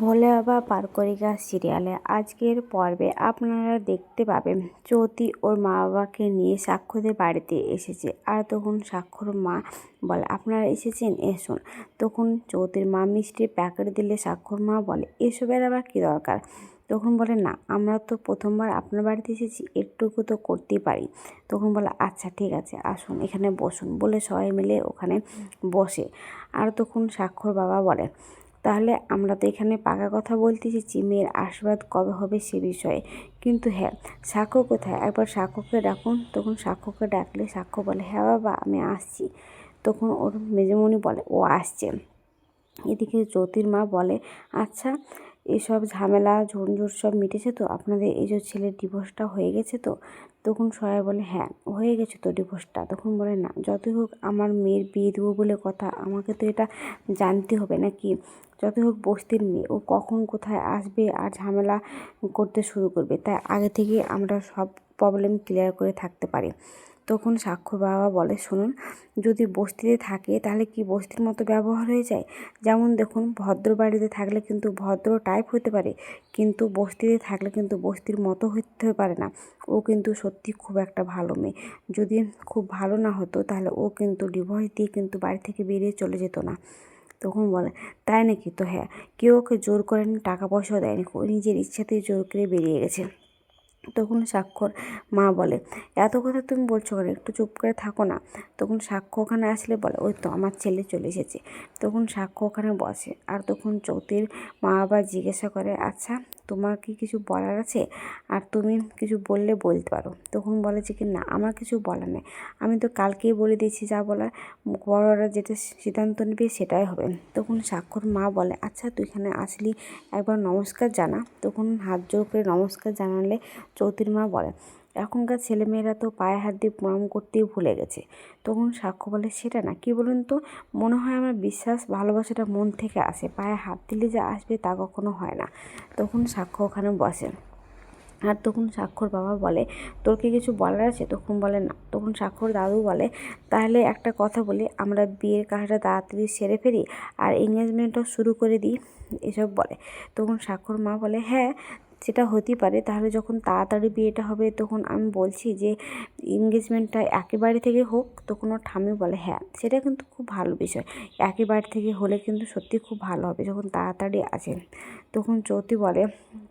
ভোলে বাবা পারকরিকা সিরিয়ালে। আজকের পর্বে আপনারা দেখতে পাবেন চৌতি ওর মা বাবাকে নিয়ে সাক্ষরদের বাড়িতে এসেছে। আর তখন সাক্ষর মা বলে, আপনারা এসেছেন? এসুন। তখন চৌতির মা মিষ্টির প্যাকেট দিলে সাক্ষর মা বলে, এসবের আবার কী দরকার? তখন বলে, না, আমরা তো প্রথমবার আপনার বাড়িতে এসেছি একটুকু তো করতেই পারি। তখন বলে আচ্ছা ঠিক আছে, আসুন, এখানে বসুন। বলে সবাই মিলে ওখানে বসে। আর তখন সাক্ষর বাবা বলে তাহলে আমরা তো এখানে পাকা কথা বলতে এসেছি মেয়ের আশীর্বাদ কবে হবে সে বিষয়ে। কিন্তু হ্যাঁ সাক্ষ্য কোথায়? একবার সাক্ষ্যকে ডাকুন, তখন সাক্ষ্যকে ডাকলে সাক্ষ্য বলে হ্যাঁ বাবা, আমি আসছি। তখন ওর মেজমণি বলে, ও আসছে। এদিকে জ্যোতির মা বলে আচ্ছা এসব ঝামেলা, ঝঞ্ঝট সব মিটেছে তো? আপনাদের এই যে ছেলের ডিভোর্সটা হয়ে গেছে তো? তখন সবাই বলে হ্যাঁ হয়ে গেছে তো ডিভোর্সটা তখন বলে, না, যতই হোক আমার মেয়ের বিয়ে দেবো বলে কথা, আমাকে তো এটা জানতে হবে নাকি? যতই হোক বস্তির মেয়ে, ও কখন কোথায় আসবে আর ঝামেলা করতে শুরু করবে, তাই আগে থেকে আমরা সব প্রবলেম ক্লিয়ার করে থাকতে পারি। তখন সাক্ষর বাবা বলে, শুনুন, যদি বস্তিতে থাকে, তাহলে কি বস্তির মতো ব্যবহার হয়ে যায়? যেমন দেখুন, ভদ্র বাড়িতে থাকলে কিন্তু ভদ্র টাইপ হতে পারে, কিন্তু বস্তিতে থাকলে কিন্তু বস্তির মতো হতে পারে না। ও কিন্তু সত্যি খুব একটা ভালো মেয়ে। যদি খুব ভালো না হতো, তাহলে ও কিন্তু ডিভোর্স দিয়ে কিন্তু বাড়ি থেকে বেরিয়ে চলে যেত না। তখন বলে, তাই নাকি? তো হ্যাঁ কেউ ওকে জোর করেনি টাকা পয়সাও দেয়নি নিজের ইচ্ছাতেই জোর করে বেরিয়ে গেছে। তখন সাক্ষর মা বলে, এত কথা তুমি বলছো কেন? একটু চুপ করে থাকো না। তখন সাক্ষ্য ওখানে আসলে বলে, ওই তো আমার ছেলে চলে এসেছে। তখন সাক্ষ্য ওখানে বসে। আর তখন চৌতির মা বাবা জিজ্ঞাসা করে আচ্ছা তোমার কি কিছু বলার আছে? আর তুমি কিছু বললে বলতে পারো। তখন বলে যে কি, না, আমার কিছু বলার নেই। আমি তো কালকেই বলে দিয়েছি যা বলার। বড়রা যেটা সিদ্ধান্ত নেবে সেটাই হবে। তখন সাক্ষর মা বলে আচ্ছা তুই এখানে আসলি, একবার নমস্কার জানা। তখন হাত জোর করে নমস্কার জানালে চৌতির মা বলে। এখনকার ছেলেমেয়েরা তো পায়ে হাত দিয়ে প্রণাম করতেই ভুলে গেছে। তখন সাক্ষ্য বলে, সেটা না, কি বলুন তো? মনে হয় আমার বিশ্বাস, ভালোবাসাটা মন থেকে আসে। পায়ে হাত দিলে যে আসবে তা কখনো হয় না। তখন সাক্ষ্য ওখানে বসে। আর তখন স্বাক্ষর বাবা বলে তোর কি কিছু বলার আছে? তখন বলে, না। তখন স্বাক্ষর দাদু বলে, তাহলে একটা কথা বলি, আমরা বিয়ের কাজটা তাড়াতাড়ি সেরে ফেলি আর এঙ্গেজমেন্টও শুরু করে দিই। এসব বলে। তখন স্বাক্ষর মা বলে হ্যাঁ। সেটা হতেই পারে। তাহলে যখন তাড়াতাড়ি বিয়েটা হবে, তখন আমি বলছি যে এনগেজমেন্টটা একেবারে থেকে হোক, তখন ওর ঠামি বলে হ্যাঁ সেটা কিন্তু খুব ভালো বিষয়। একেবারে থেকে হলে কিন্তু সত্যি খুব ভালো হবে, যখন তাড়াতাড়ি আছে তখন চৌতি বলে,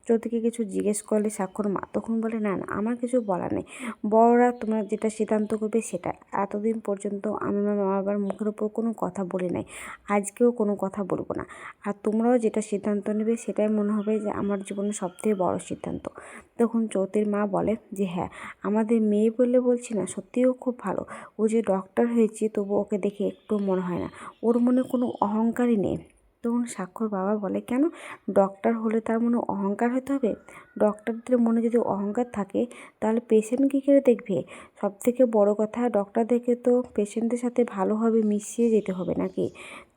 চৌতিকে কিছু জিজ্ঞেস করলে স্বাক্ষর মা? তখন বলে, না না, আমার কিছু বলার নেই। বড়রা তোমরা যেটা সিদ্ধান্ত করবে সেটা। এতদিন পর্যন্ত আমি আমার মা বাবার মুখের উপর কোনো কথা বলি নাই। আজকেও কোনো কথা বলব না। আর তোমরাও যেটা সিদ্ধান্ত নেবে, সেটাই মনে হবে যে, আমার জীবনে সবথেকে বড় সিদ্ধান্ত। তখন চৌতির মা বলে যে হ্যাঁ আমাদের মেয়ে বলে বলছি না সত্যিও খুব ভালো। ও যে ডক্টর হয়েছে, তবু ওকে দেখে একটু মনে হয় না। ওর মনে কোনো অহংকারই নেই। তখন স্বাক্ষর বাবা বলে, কেন? ডক্টর হলে তার মনে অহংকার হতে হবে? ডক্টরদের মনে যদি অহংকার থাকে, তাহলে পেশেন্ট কী করে দেখবে? সব থেকে বড়ো কথা ডক্টরদেরকে তো পেশেন্টদের সাথে ভালোভাবে মিশিয়ে যেতে হবে নাকি?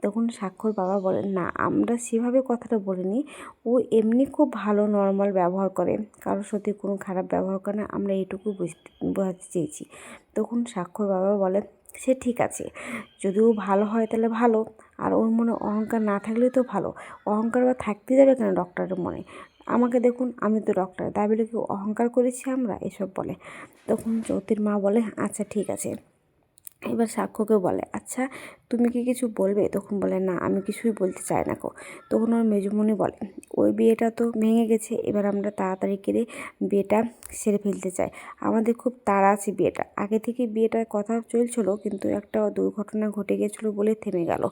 তখন স্বাক্ষর বাবা বলেন না, আমরা সেভাবে কথাটা বলিনি। ও এমনি খুব ভালো নর্মাল ব্যবহার করে। কারোর সাথে কোনো খারাপ ব্যবহার করে না, আমরা এইটুকু বুঝতে, বোঝাতে চেয়েছি। তখন স্বাক্ষর বাবা বলেন সে ঠিক আছে। যদিও ভালো হয় তাহলে ভালো। আর ওর মনে অহংকার না থাকলেই তো ভালো। অহংকার বা থাকতে যাবে কেন ডক্টরের মনে? আমাকে দেখুন, আমি তো ডক্টর তাই বলে কি অহংকার করেছি আমরা? এসব বলে। তখন চৌতির মা বলে আচ্ছা ঠিক আছে। এবার সাক্ষ্যকে বলে আচ্ছা তুমি কি কিছু বলবে? তখন বলে, না, আমি কিছুই বলতে চাই না কো তখন ওর মেজুমণি বলে, ওই বিয়েটা তো ভেঙে গেছে, এবার আমরা তাড়াতাড়ি করে বিয়েটা সেরে ফেলতে চাই। আমাদের খুব তাড়া আছে বিয়েটা। আগে থেকে বিয়েটার কথা চলছিল, কিন্তু একটা দুর্ঘটনা ঘটে গেছিল বলে থেমে গেল।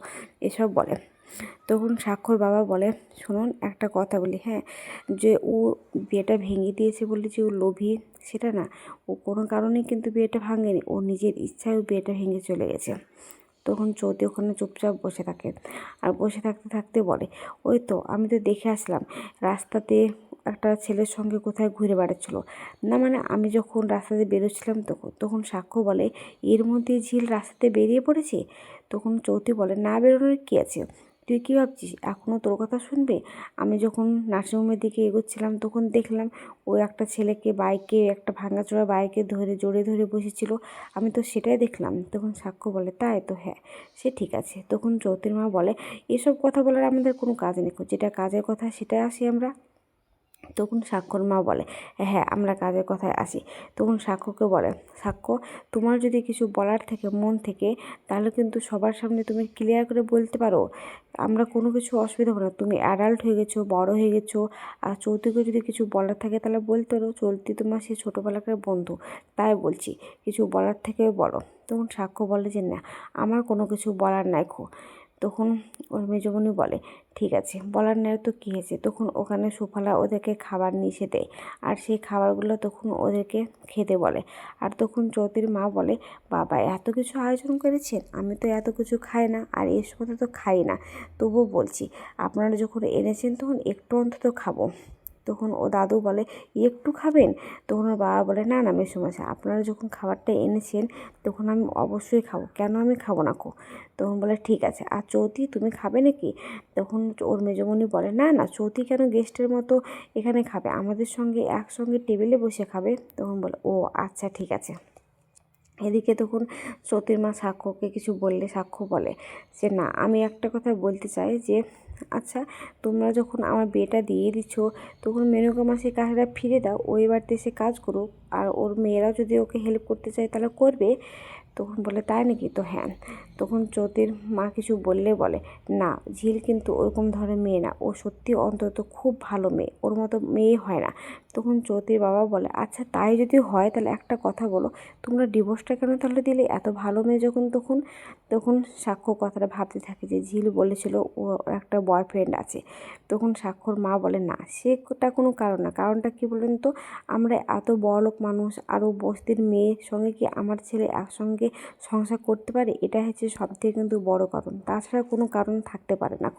এসব বলে। তখন স্বাক্ষর বাবা বলে, শুনুন, একটা কথা বলি হ্যাঁ? যে ও বিয়েটা ভেঙে দিয়েছে বলে যে ও লোভী, সেটা না। ও কোনো কারণেই কিন্তু বিয়েটা ভাঙেনি। ও নিজের ইচ্ছায় ও বিয়েটা ভেঙে চলে গেছে। তখন চৌধুরী ওখানে চুপচাপ বসে থাকে। আর বসে থাকতে থাকতে বলে, ওই তো, আমি তো দেখে আসলাম, রাস্তাতে একটা ছেলের সঙ্গে কোথায় ঘুরে বেড়াচ্ছিলো। না মানে আমি যখন রাস্তাতে বেরোচ্ছিলাম তখন তখন সাক্ষ্য বলে, এর মধ্যে ঝিল রাস্তাতে বেরিয়ে পড়েছে? তখন চৌধুরী বলে, না, বেরোনোর কী আছে? তুই কী ভাবছিস এখনও তোর কথা শুনবে? আমি যখন নার্সিংহোমের দিকে এগোচ্ছিলাম তখন দেখলাম ও একটা ছেলেকে বাইকে, একটা ভাঙাচোরা বাইকে ধরে জোরে ধরে বসেছিল। আমি তো সেটাই দেখলাম। তখন সাক্ষ্য বলে, তাই তো হ্যাঁ সে ঠিক আছে। তখন চৌতির মা বলে, এসব কথা বলার আমাদের কোনো কাজ নেই। যেটা কাজের কথা সেটাই আসি আমরা। তখন সাক্ষর মা বলে হ্যাঁ আমরা কাজের কথায় আসি। তখন সাক্ষ্যকে বলে সাক্ষ্য তোমার যদি কিছু বলার থেকে মন থেকে, তাহলে কিন্তু সবার সামনে তুমি ক্লিয়ার করে বলতে পারো। আমরা কোনো কিছু অসুবিধা হবে না। তুমি অ্যাডাল্ট হয়ে গেছো, বড় হয়ে গেছো, আর চৌতিকে যদি কিছু বলার থাকে তাহলে বলতে পারো। চলতি তোমার সেই ছোটোবেলাকার বন্ধু, তাই বলছি, কিছু বলার থেকে বলো। তখন সাক্ষ্য বলে যে, না, আমার কোনো কিছু বলার নাই খো। তখন ওর মেজবনি বলে, ঠিক আছে, বলার নেই তো কী হয়েছে? তখন ওখানে সুফলা ওদেরকে খাবার নিষে দেয় আর সেই খাবারগুলো তখন ওদেরকে খেতে বলে। আর তখন চৌধুরীর মা বলে, বাবা, এত কিছু আয়োজন করেছেন? আমি তো এত কিছু খাই না আর এর সময় তো খাই না। তবুও বলছি, আপনারা যখন এনেছেন তখন একটু অন্তত খাব। তখন ও দাদু বলে, একটু খাবেন? তখন ওর বাবা বলে, না না মেসোমশাই আপনারা যখন খাবারটা এনেছেন, তখন আমি অবশ্যই খাব। কেন আমি খাব না কো? তখন বলে, ঠিক আছে, আর চৌতি তুমি খাবে নাকি? তখন ওর মেজমণি বলে, না না, চৌতি কেন গেস্টের মতো এখানে খাবে? আমাদের সঙ্গে একসঙ্গে টেবিলে বসে খাবে? তখন বলে, ও আচ্ছা ঠিক আছে। এদিকে তখন সতীর মা সাক্ষ্যকে কিছু বললে, সাক্ষ্য বলে যে, না, আমি একটা কথা বলতে চাই যে আচ্ছা তোমরা যখন আমার বিয়েটা দিয়ে দিচ্ছ, তখন মেনকা মাসি কাজটা ফিরে দাও ওই বাড়িতে এসে কাজ করুক, আর ওর মেয়েরা যদি ওকে হেল্প করতে চায়, তাহলে করবে? তখন বলে, তাই নাকি? তো হ্যাঁ তখন চৌতির মা কিছু বললে বলে, না, ঝিল কিন্তু ওরকম ধরনের মেয়ে না। ও সত্যি অন্তত খুব ভালো মেয়ে। ওর মতো মেয়ে হয় না। তখন চৌতির বাবা বলে আচ্ছা তাই যদি হয় তাহলে একটা কথা বলো। তোমরা ডিভোর্সটা কেন তাহলে দিলে? এত ভালো মেয়ে যখন তখন? তখন সাক্ষ্য কথাটা ভাবতে থাকে যে, ঝিল বলেছিল ও একটা বয়ফ্রেন্ড আছে। তখন সাক্ষর মা বলে, না, সেটা কোনো কারণ না। কারণটা কি বলেন তো? আমরা এত বড়লোক মানুষ আরও বস্তির মেয়ের সঙ্গে কি আমার ছেলে একসঙ্গে সংসার করতে পারে? এটা হচ্ছে সবথেকে কিন্তু বড় কারণ। তাছাড়া কোনো কারণ থাকতে পারে না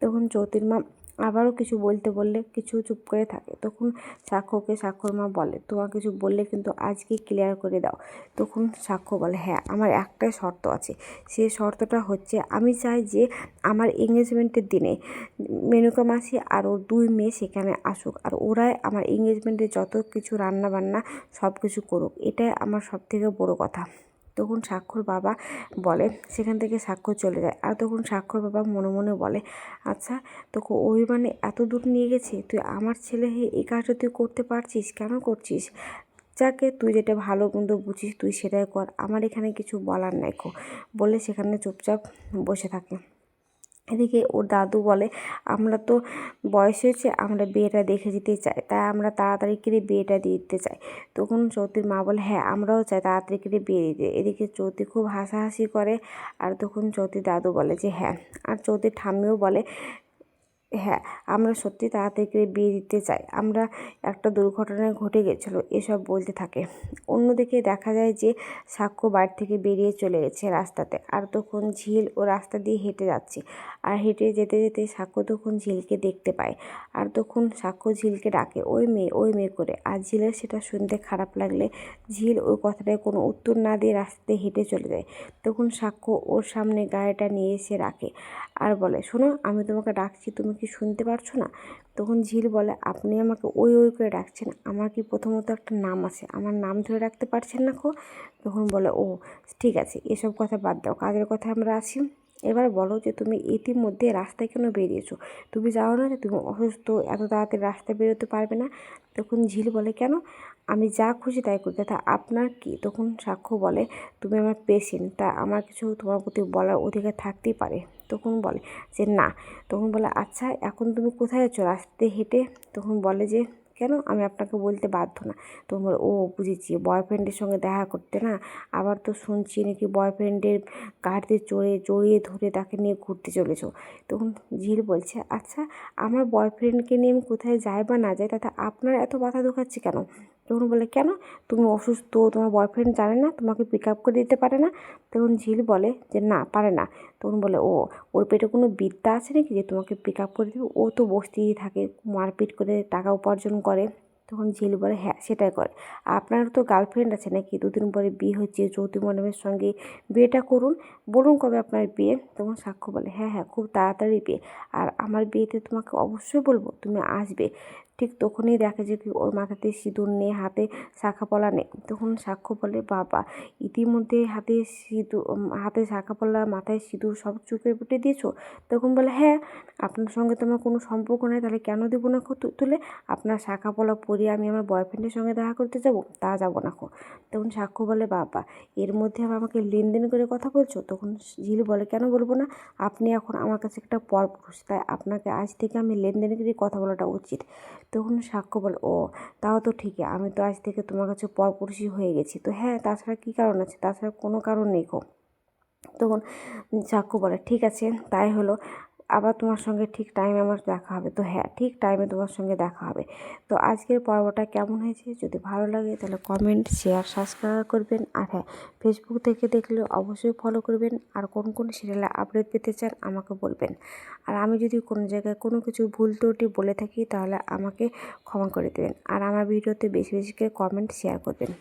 তখন চৌতির মা আবারও কিছু বলতে বললে কিছু চুপ করে থাকে। তখন সাক্ষ্যকে সাক্ষর মা বলে তোমার কিছু বললে কিন্তু আজকে ক্লিয়ার করে দাও। তখন সাক্ষ্য বলে হ্যাঁ আমার একটাই শর্ত আছে। সে শর্তটা হচ্ছে আমি চাই যে আমার এঙ্গেজমেন্টের দিনে মেনুকা মাসি আর ওর দুই মেয়ে সেখানে আসুক। আর ওরাই আমার এঙ্গেজমেন্টে যত কিছু রান্না বান্না সব কিছু করুক। এটাই আমার সবথেকে বড় কথা। তখন সাক্ষর বাবা বলে, সেখান থেকে সাক্ষর চলে যায়। আর তখন সাক্ষর বাবা মনে মনে বলে আচ্ছা তোকে অভিমানে মানে এত দূর নিয়ে গেছে, তুই আমার ছেলে হয়ে এই কাজটা তুই করতে পারছিস? কেন করছিস? যাকে তুই যেটা ভালো মন্দ বুঝিস তুই সেটাই কর, আমার এখানে কিছু বলার নাই কো। বলে সেখানে চুপচাপ বসে থাকে। এদিকে ওর দাদু বলে, আমরা তো বয়স হয়েছে, আমরা বিয়েটা দেখে যেতে চাই। তাই আমরা তাড়াতাড়ি করে বিয়েটা দিয়ে দিতে চাই। তখন চৌতির মা বলে হ্যাঁ আমরাও চাই তাড়াতাড়ি করে বিয়ে দিতে। এদিকে চৌতি খুব হাসাহাসি করে, আর তখন চৌতির দাদু বলে যে হ্যাঁ। আর চৌতির ঠাম্মিও বলে হ্যাঁ আমরা সত্যি তাড়াতাড়ি করে বিয়ে দিতে চাই। আমরা একটা দুর্ঘটনা ঘটে গেছিল, এসব বলতে থাকে। অন্যদিকে দেখা যায় যে সাক্ষ্য বাড়ি থেকে বেরিয়ে চলে গেছে রাস্তাতে। আর তখন ঝিল ও রাস্তা দিয়ে হেঁটে যাচ্ছে। আর হেঁটে যেতে যেতে সাক্ষ্য তখন ঝিলকে দেখতে পায়। আর তখন সাক্ষ্য ঝিলকে ডাকে, ওই মেয়ে ওই মেয়ে করে। আর ঝিলের সেটা শুনতে খারাপ লাগলে ঝিল ওই কথাটায় কোনো উত্তর না দিয়ে রাস্তাতে হেঁটে চলে যায়। তখন সাক্ষ্য ওর সামনে গাড়িটা নিয়ে এসে রাখে। আর বলে, শোনো, আমি তোমাকে ডাকছি, তুমি কি শুনতে পারছ না? তখন ঝিল বলে, আপনি আমাকে ওই ওই করে ডাকছেন। আমার কি প্রথমত একটা নাম আছে? আমার নাম ধরে রাখতে পারছেন না খো তখন বলে, ও, ঠিক আছে, এসব কথা বাদ দাও। কাজের কথা আমরা আছি। এবার বলো যে তুমি ইতিমধ্যে রাস্তায় কেন বেরিয়েছো? তুমি যাও না যে তুমি অসুস্থ, এত তাড়াতাড়ি রাস্তায় বেরোতে পারবে না? তখন ঝিল বলে, কেন? আমি যা খুশি তাই করি। তা আপনার কি? তখন সাক্ষ্য বলে, তুমি আমার পেশেন্ট তা আমার কিছু তোমার প্রতি বলার অধিকার থাকতেই পারে। তখন বলে যে, না। তখন বলে আচ্ছা এখন তুমি কোথায় আছো? রাস্তায় হেঁটে তখন বলে যে, কেন? আমি আপনাকে বলতে বাধ্য না। তখন বলে, ও, বুঝেছি। বয়ফ্রেন্ডের সঙ্গে দেখা করতে না? আবার তো শুনছি নাকি বয়ফ্রেন্ডের গাড়িতে চড়ে জড়িয়ে ধরে তাকে নিয়ে ঘুরতে চলেছ? তখন ঝিল বলছে আচ্ছা আমার বয়ফ্রেন্ডকে নিয়ে আমি কোথায় যাই বা না যাই? তাতে আপনার এত মাথা ঢোকাচ্ছে কেন? তখন বলে, কেন? তুমি অসুস্থ, তোমার বয়ফ্রেন্ড জানে না, তোমাকে পিক আপ করে দিতে পারে না? তখন ঝিল বলে যে, না, পারে না। তখন বলে, ও, ওর পেটে কোনো বিদ্যা আছে নাকি যে, তোমাকে পিক আপ করে দেবে? ও তো বসতেই থাকে, মারপিট করে টাকা উপার্জন করে। তখন ঝিল বলে হ্যাঁ সেটাই করে। আপনার তো গার্লফ্রেন্ড আছে নাকি? দুদিন পরে বিয়ে হচ্ছে চৌধুরী মণ্ডপের সঙ্গে বিয়েটা করুন। বলুন কবে আপনার বিয়ে? তখন সাক্ষ্য বলে হ্যাঁ হ্যাঁ খুব তাড়াতাড়ি বিয়ে। আর আমার বিয়েতে তোমাকে অবশ্যই বলব, তুমি আসবে। ঠিক তখনই দেখে যে ওর মাথাতে সিঁদুর নেই, হাতে শাখা পলা নেই। তখন সাক্ষ্য বলে, বাবা, ইতিমধ্যে হাতে সিঁদুর হাতে শাখা পলা মাথায় সিঁদুর সব চুকে বুটে দিয়েছ? তখন বলে হ্যাঁ আপনার সঙ্গে তো আমার কোনো সম্পর্ক নেই, তাহলে কেন দেবো না তুলে? আপনার শাখা পলা পরিয়ে আমি আমার বয়ফ্রেন্ডের সঙ্গে দেখা করতে যাব? তা যাব না খো তখন সাক্ষ্য বলে, বাবা, এর মধ্যে আবার আমাকে লেনদেন করে কথা বলছো? তখন ঝিল বলে, কেন বলব না? আপনি এখন আমার কাছে একটা পরপুরুষ, তাই আপনাকে আজ থেকে আমি লেনদেন করে কথা বলাটা উচিত। তখন সাক্ষ্য বলে, ও, তাও তো ঠিকই, আমি তো আজ থেকে তোমার কাছে পরপুরুষই হয়ে গেছি। তো হ্যাঁ তাছাড়া কী কারণ আছে? তাছাড়া কোনো কারণ নেই গো তখন সাক্ষ্য বলে, ঠিক আছে, তাই হলো আবার তোমার সঙ্গে ঠিক টাইমে আমার দেখা হবে। তো হ্যাঁ ঠিক টাইমে তোমার সঙ্গে দেখা হবে। তো আজকের পর্বটা কেমন হয়েছে? যদি ভালো লাগে তাহলে কমেন্ট শেয়ার সাবস্ক্রাইব করবেন। আর হ্যাঁ ফেসবুক থেকে দেখলে অবশ্যই ফলো করবেন। আর কোন কোন সিরিয়ালে আপডেট পেতে চান আমাকে বলবেন। আর আমি যদি কোনো জায়গায় কোনো কিছু ভুল ত্রুটি বলে থাকি তাহলে আমাকে ক্ষমা করে দেবেন। আর আমার ভিডিওতে বেশি বেশি করে কমেন্ট শেয়ার করবেন।